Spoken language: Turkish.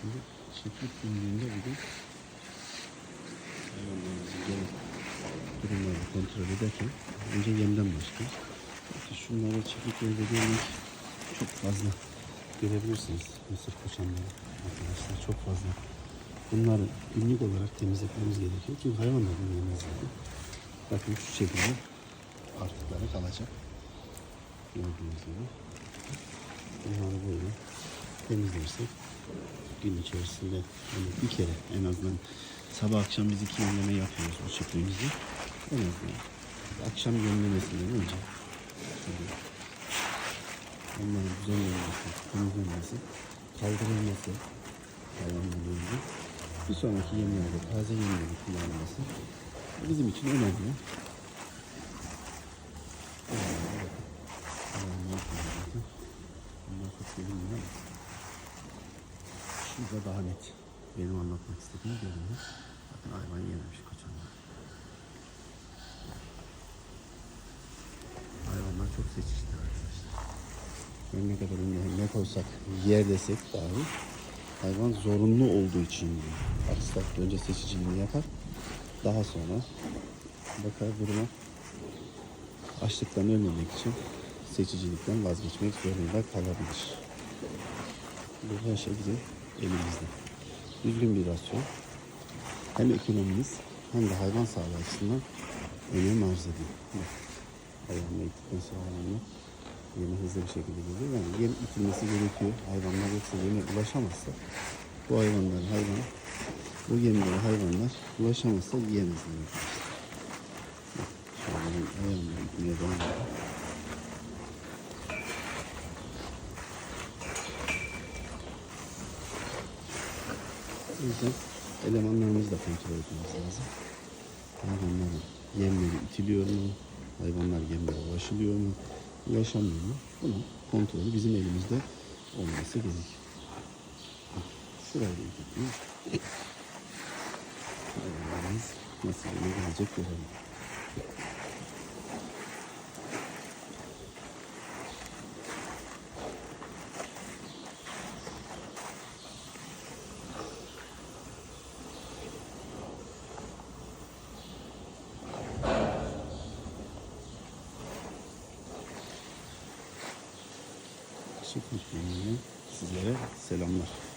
Şimdi çiftlik günlüğünde bugün hayvanlarımızın genel durumlarını kontrol ederken önce yemden başlıyoruz. İşte şunları çiftliklerde görmek çok fazla görebilirsiniz. Mısır koçanları arkadaşlar çok fazla. Bunları günlük olarak temizletmemiz gerekiyor. Çünkü hayvanlar bunu yemezler. Bakın şu şekilde artıkları kalacak. Gördüğünüz gibi. Bunları böyle temizlersek gün içerisinde hani bir kere en azından sabah akşam biz iki yemleme yapıyoruz bu çiftliğimizde. En azından akşam yemlemesinden önce şöyle onların düzenlenmesi, temizlenmesi, kaldırılması hayvanların önce bir sonraki yemlerde taze yemlerin kullanılması bizim için önemli. Hayvanlar kullanılması. Şurada daha net benim anlatmak istediğim görünüyor. Bakın hayvan yememiş koçanlar. Hayvanlar çok seçici arkadaşlar. Ben ne kadar ünlü net olsak yer desek dahi hayvan zorunlu olduğu için yiyor. Önce seçiciliğini yapar. Daha sonra bakar duruma açlıktan ölmemek için seçicilikten vazgeçmek zorunda kalabilir. Bu her şey bizim elimizde. Düzgün bir rasyon. Hem ekonomimiz hem de hayvan sağlığı açısından önem arz ediyor. Hayvanla ittikten sonra hayvanlar yeme hızlı bir şekilde geliyor. Yani yem itilmesi gerekiyor. Hayvanlar yoksa yeme ulaşamazsa bu hayvanlar hayvan bu yemlere hayvanlar ulaşamazsa yiyemezler. Bak, Şöyle ben ayağımla itmeye devam O yüzden elemanlarımızı da kontrol etmemiz lazım. Hayvanların yemleri itiliyor mu? Hayvanlar yemlere ulaşılıyor mu? Ulaşamıyor mu? Bunun kontrolü bizim elimizde olması gerekiyor. Şurayı da. Hayvanlarımız nasıl gelecek görelim. Çiftlik gününe sizlere selamlar.